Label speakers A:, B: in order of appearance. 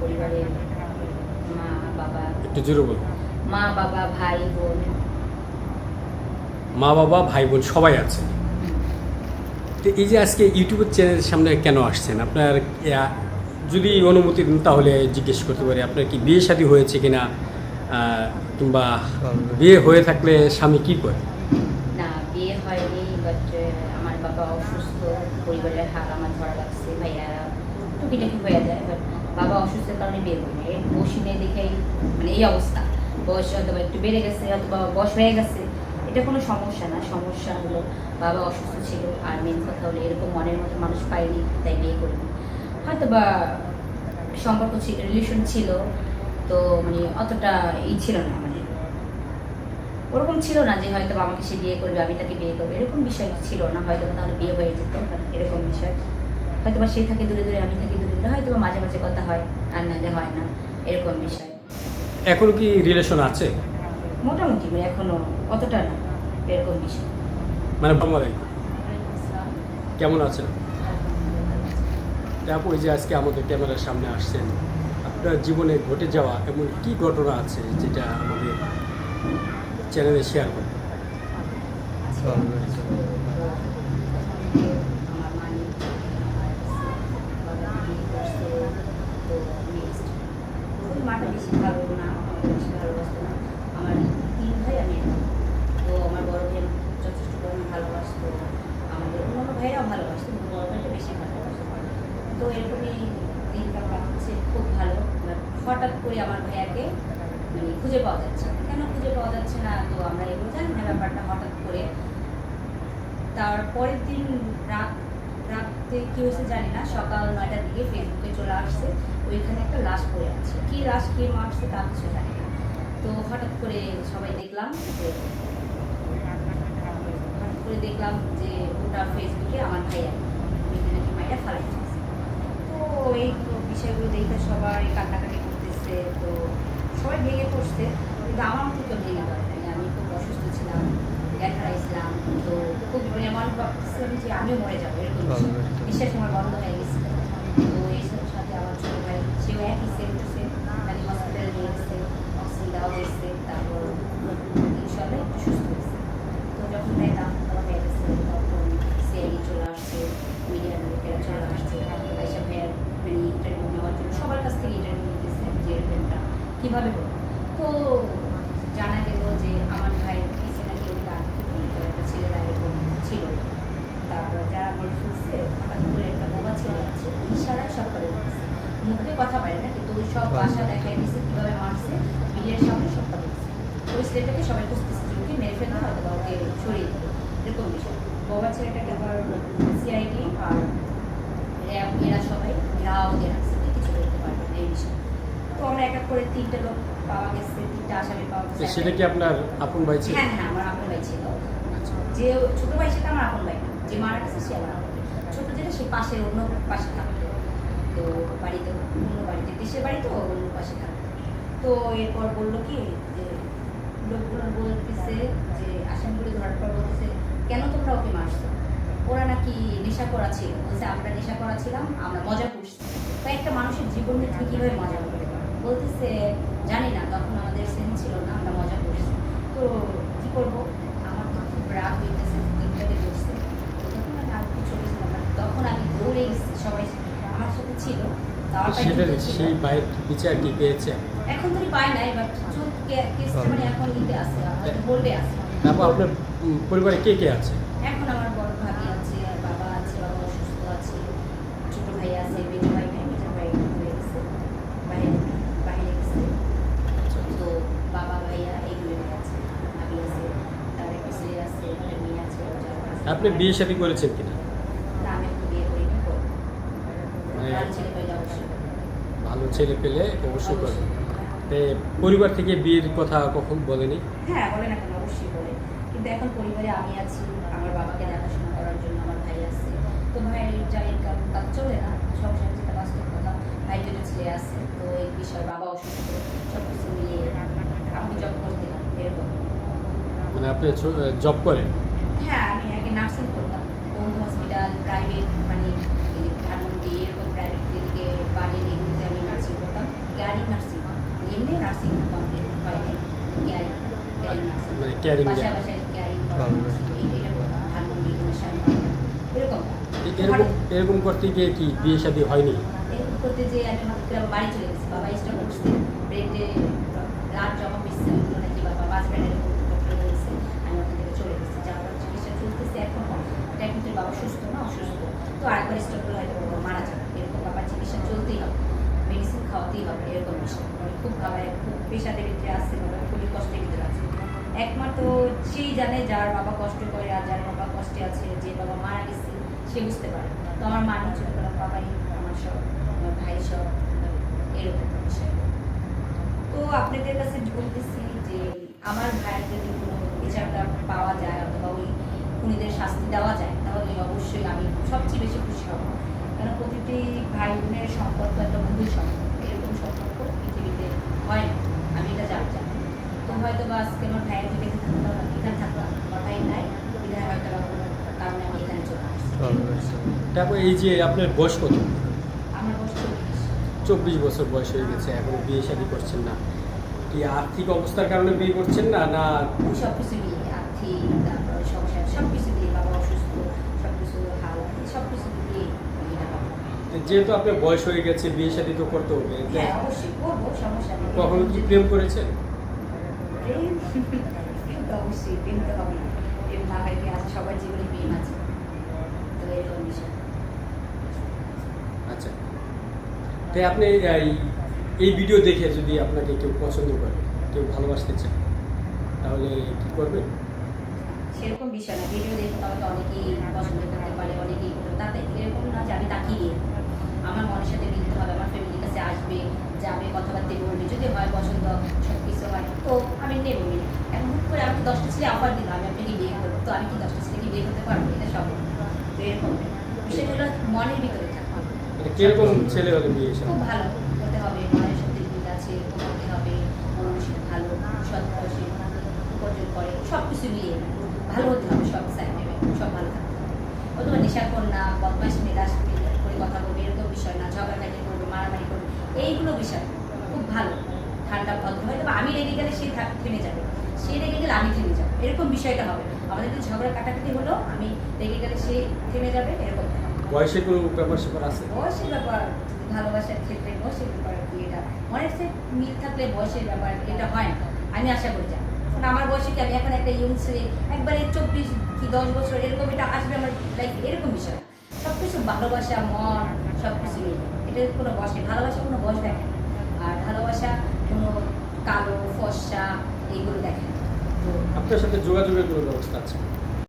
A: পরিবারের মা বাবা।
B: একটু জোরে বলুন।
A: মা বাবা ভাই বোন।
B: মা বাবা ভাই বোন সবাই আছে। তো এই যে আজকে ইউটিউবের চ্যানেলের সামনে কেন আসছেন? আপনার যদি অনুমতি দিন তাহলে জিজ্ঞেস করতে পারি আপনার কি বিয়ে শাদী হয়েছে কিনা? কিংবা বিয়ে হয়ে থাকলে স্বামী কি করে?
A: না বিয়ে হয়নি বাট আমার বাবা অসুস্থ পরিবারের হাল আমার ধরা লাগছে ভাইয়া। টুকিটাকি হয়ে যায়। বাবা অসুস্থের কারণে বিয়ে করি এই বসি নেই দেখেই মানে এই অবস্থা। বয়স হয়তো বা একটু বেড়ে গেছে অথবা বয়স হয়ে গেছে। এটা কোনো সমস্যা না। সমস্যা হলো বাবা অসুস্থ ছিল আর মেন কথা হলো এরকম মনের মতো মানুষ পাইনি, তাই বিয়ে করিনি। হয়তো বা সম্পর্ক ছিল রিলেশন ছিল, তো মানে অতটা ই ছিল না মানে ওরকম ছিল না যে হয়তো আমাকে সে বিয়ে করবে, আমি তাকে বিয়ে করব, এরকম বিষয় ছিল না। হয়তো তাহলে বিয়ে হয়ে যেত, এরকম বিষয়। হয়তো বা সে থাকে দূরে দূরে আমি থাকি দূরে দূরে হয়তো বা মাঝে মাঝে কথা হয় আর নাহলে হয় না এরকম বিষয়।
B: এখন কি রিলেশন আছে?
A: মোটামুটি মানে এখনও অতটা না এরকম বিষয়।
B: মানে বাংলাদেশ কেমন আছেন? তারপর যে আজকে আমাদের ক্যামেরার সামনে আসছেন আপনার জীবনে ঘটে যাওয়া এমন কি ঘটনা আছে যেটা আমাদের চ্যানেলে শেয়ার করবেন
A: আমার মা নেই, বাবা বিয়ে করছে, তো next। ওই বেশি ভালো না আমাকে বেশি ভালোবাসতো না আমার তিন ভাই আমি তো আমার বড় ভাই যথেষ্ট পরিমাণে ভালোবাসতো আমাদের অন্যান্য ভাইরাও ভালোবাসতো কিন্তু বড় ভাইটা বেশি ভালোবাসতো তো এরকমই দিনকাল কাটছে খুব ভালো হঠাৎ করে আমার ভাইয়াকে মানে খুঁজে পাওয়া যাচ্ছে। কেন খুঁজে পাওয়া যাচ্ছে না। তো আমরা এগুলো জানি না ব্যাপারটা হঠাৎ করে তারপরের দিন রাত রাতে কি হয়েছে জানি না, সকাল নয়টার দিকে ফেসবুকে চলে আসছে, ওইখানে একটা লাশ পড়ে আছে। কি লাশ, কে মারছে তা কিছু জানি না। তো হঠাৎ করে সবাই দেখলাম যে, হঠাৎ করে দেখলাম যে ওটা ফেসবুকে আমার ভাইয়া ওইখানে নাকি মাইরা ফালাই দিয়েছে। তো এই তো বিষয়গুলো দেখে সবাই কান্নাকাটি করতেছে, তো সবাই ভেঙে পড়ছে, কিন্তু আমার মতো কেউ ভেঙে পড়ে আমি খুব অসুস্থ ছিলাম। ইসলাম তো খুব মানে আমার ভাবছিলাম যে আমিও মরে যাব এরকম বিশ্বাস আমার বন্ধ হয়ে গেছিল তো এই সাথে আমার ছোট ভাই সেও একই মানে হসপিটালে নিয়ে গেছে অক্সিজেন দেওয়া হয়েছে তারপর ইনশাল্লাহ একটু সুস্থ হয়েছে। তো যখন হয়ে গেছে তখন সিআইডি চলে আসছে মিডিয়ার লোকেরা চলে আসছে আইসা ভাইয়ের মানে ইন্টারভিউ নেওয়ার জন্য সবার কাছ থেকে ইন্টারভিউ নিতেছে যে এরকমটা কীভাবে হলো। তো জানা গেল যে আমার ভাইয়ের পিছনে নাকি ওই গান ছেলেরা এরকম ছিল তারপর যারা মরে ফেলছে হঠাৎ একটা বোবা ছেলে আছে ইশারায় সব করে দিচ্ছে মুখে কথা পারে না কিন্তু ওই সব বাসা দেখাই দিচ্ছে কীভাবে মারছে মিডিয়ার সামনে সব কথা দিচ্ছে ওই ছেলেটাকে সবাই খুঁজতেছে যে ওকে মেরে ফেলতে হয়তো বা ওকে সরিয়ে দিল এরকম বিষয় বোবা ছেলেটাকে আবার সিআইডি আর এরা সবাই ঘেরাও দিয়ে রাখছে কিছু করতে পারবে না এই বিষয়ে তো আমরা এক এক করে তিনটে লোক পাওয়া গেছে তিনটে আসামি পাওয়া গেছে
B: সেটা কি আপনার আপন ভাই ছিল
A: হ্যাঁ হ্যাঁ আমার আপন ভাই ছিল। যে ছোট ভাই সেটা আমার আপন ভাই, যে মারা গেছে সে আমার ছোট যেটা, সে পাশে, অন্য পাশে থাকতো। তো বাড়িতে, অন্য বাড়িতে, দেশের বাড়ি তো অন্য পাশে থাকতো। তো এরপর বলল কি, যে লোকগুলো বলতেছে যে আসামিগুলো ধরার পর বলতেছে, কেন তোমরা ওকে মারছো? ওরা নাকি নেশা করা ছিল। বলছে, আমরা নেশা করা ছিলাম, আমরা মজা করছি। তো একটা মানুষের জীবন তুমি মজা করতে বলতেছে, জানি না, তখন আমাদের সেন্স ছিল না আমরা মজা করছি তো কি করব আমার তো খুব রাগ হইতেছে তিনটাকে বসছে তখন আমি আর কিছু বলছিলাম না তখন আমি দৌড়ে গেছি সবাই আমার সাথে ছিল তার পায়ে
B: সেটা সেই ভাইয়ের বিচার কি পেয়েছে।
A: এখন তো পায় নাই বাট কেসটা মানে এখন নিতে আছে আছে
B: তারপর আপনার পরিবারে কে কে আছে?
A: এখন আমার বড় ভাবি আছে বাবা আছে বাবা অসুস্থ আছে ছোট ভাই আছে মেজো ভাই নাই ভাই হয়ে গেছে বাইরে বাইরে গেছে।
B: আচ্ছা,
A: তো বাবা ভাইয়া এইগুলো আছে ভাবি আছে তার একটা ছেলে আছে মেয়ে আছে আছে।
B: আপনি বিয়ে শাদী করেছেন কিনা
A: না আমি এখন বিয়ে করি না করব।
B: মানে-
A: ভালো ছেলে পেলে অবশ্যই করব।
B: ভালো ছেলে পেলে অবশ্যই করবেন পরিবার থেকে বিয়ের কথা কখন বলেনি?
A: হ্যাঁ বলে না অবশ্যই বলে কিন্তু এখন পরিবারে আমি আছি আমার বাবাকে দেখাশোনা করার জন্য আমার ভাই আছে। তো ভাইয়ের যা ইনকাম চলে না সংসার যেটা বাস্তব কথা ভাই দুটো ছেলে আছে তো এই বিষয়ে বাবা অসুস্থ সব কিছু মিলিয়ে আমি জব করতাম এরকম।
B: মানে আপনি জব করেন
A: হ্যাঁ আমি আগে নার্সিং করতাম। বন্ধু হসপিটাল প্রাইভেট মানে ধানমন্ডি এরকম প্রাইভেট ক্লিনিকে বাড়ির ক্যারি নার্সিং এমনি
B: নার্সিং
A: হোম কমপ্লিট হয়নি
C: ক্যারি
A: ক্যারি এরকম। এরকম
B: করতে গিয়ে কি বিয়ে শাদী হয়নি?
A: এরকম করতে যে আমি বাড়ি চলে গেছি। বাবা স্টক করছে ব্রেডে রাত যখন একমাত্র সেই জানে যার বাবা কষ্ট করে আর যার বাবা কষ্টে আছে, যে বাবা মারা গেছে, সে বুঝতে পারে তো আমার মানুষ ছোট করে বাবাই, আমার সব, আমার ভাই সব, এরকম বিষয়। তো আপনাদের কাছে বলতেছি যে আমার ভাইয়ের যদি কোনো বিচারটা পাওয়া যায় অথবা ওই খুনিদের শাস্তি দেওয়া যায়, তাহলে অবশ্যই আমি সবচেয়ে বেশি খুশি হব। কারণ প্রতিটি ভাই বোনের সম্পর্ক একটা গভীর সম্পর্ক, এরকম সম্পর্ক পৃথিবীতে হয় না। আমি এটা জানি হয়তো বা আজকে আমার ভাইয়ের এখানে ভাই নাই। বিধায় হয়তো কারণে আমি এখানে চলে আসছি।
B: তারপর এই যে আপনার বয়স কত?
A: আমার বয়স চব্বিশ।
B: বছর বয়স হয়ে গেছে এখনও বিয়ে শাদী করছেন না। কি আর্থিক অবস্থার কারণে বিয়ে করছেন না না?
A: সব কিছু মিলিয়ে আর্থিক তারপর সংসার সব কিছু দিয়ে বাবা অসুস্থ সব কিছু হাল সব কিছু দিয়ে
B: যেহেতু আপনার বয়স হয়ে গেছে বিয়ে শাদী তো করতে হবে
A: হ্যাঁ
B: কখনো কি প্রেম করেছেন?
A: প্রেম প্রেম তো অবশ্যই প্রেম তো হবে প্রেম না হয় কি আছে সবার জীবনে প্রেম আছে তো এরকম বিষয়
B: আচ্ছা। তাই আপনি এই- ভিডিও দেখে যদি আপনাকে কেউ পছন্দ করে কেউ ভালোবাসতে চায় তাহলে কি করবেন?
A: সেরকম বিষয় না ভিডিও দেখে আমাকে অনেকেই পছন্দ করতে পারে অনেকেই তাতে এরকম না যে আমি তাকিয়ে। আমার মনের সাথে মিলতে হবে আমার ফ্যামিলির কাছে আসবে যাবে কথাবার্তা বলবে যদি হয় পছন্দ সব কিছু হয়। তো আমি নেব এখন হুট করে আমাকে দশটা ছেলে আবার দিল আমি আপনাকে বিয়ে করব। তো আমি কি দশটা ছেলেকে বিয়ে করতে পারব? এটা সব। তো এরকম। বিষয়গুলো মনের ভিতরে থাকবে
B: মানে কীরকম ছেলে হলে বিয়ে
A: খুব ভালো। হতে হবে মনের সাথে মিল আছে হতে হবে মনুষ্য ভালো সৎ বয়সে উপার্জন করে সব কিছু মিলিয়ে ভালো হতে হবে সব সাইডে সব ভালো থাকতে হবে। নেশা কর না বদমাস মেলাস কথা বলবে এরকম বিষয় না ঝগড়াঝাটি করবে মারামারি করবে এইগুলো বিষয়। খুব ভালো। ঠান্ডা ভদ্র হয়তো আমি রেগে গেলে সে থেমে যাবে। সে রেগে গেলে আমি থেমে যাব। এরকম বিষয়টা হবে। আমাদের যদি ঝগড়া কাটাকাটি হলো আমি রেগে গেলে সে থেমে যাবে এরকম
B: বয়সে কোনো ব্যাপার স্যাপার আছে?
A: বয়সের ব্যাপার ভালোবাসার ক্ষেত্রে বয়সের ব্যাপার এটা মনের সাথে মিল থাকলে বয়সের ব্যাপার এটা হয় না। আমি আশা করি যা। কারণ আমার বয়সে কি আমি এখন একটা ইয়ং ছেলে একবারে চব্বিশ কি দশ বছর এরকম এটা আসবে আমার লাইফ এরকম বিষয় সব কিছু ভালোবাসা, মন সব কিছু এটা কোনো বস নেই। ভালোবাসা কোনো বস দেখে না। আর ভালোবাসা কোনো কালো, ফর্সা, এইগুলো দেখে না।
B: আপনার সাথে যোগাযোগের কোনো ব্যবস্থা আছে?